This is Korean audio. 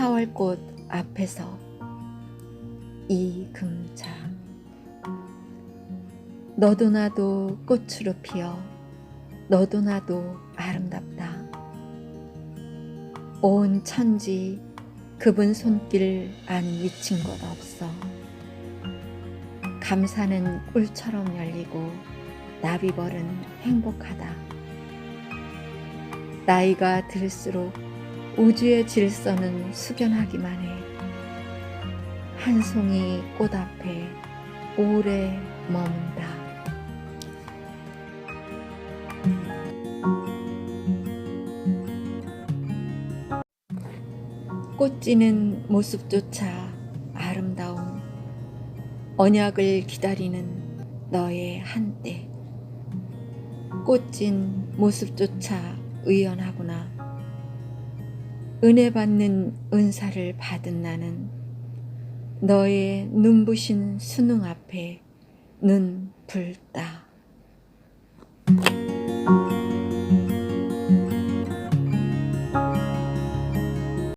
사월꽃 앞에서 이금자 너도 나도 꽃으로 피어 너도 나도 아름답다. 온 천지 그분 손길 안 미친 것 없어. 감사는 꿀처럼 열리고 나비벌은 행복하다. 나이가 들수록 우주의 질서는 숙연하기만 해. 한 송이 꽃 앞에 오래 머문다. 꽃지는 모습조차 아름다움. 언약을 기다리는 너의 한때. 꽃진 모습조차 의연하구나. 은혜 받는 은사를 받은 나는 너의 눈부신 수능 앞에 눈 불다.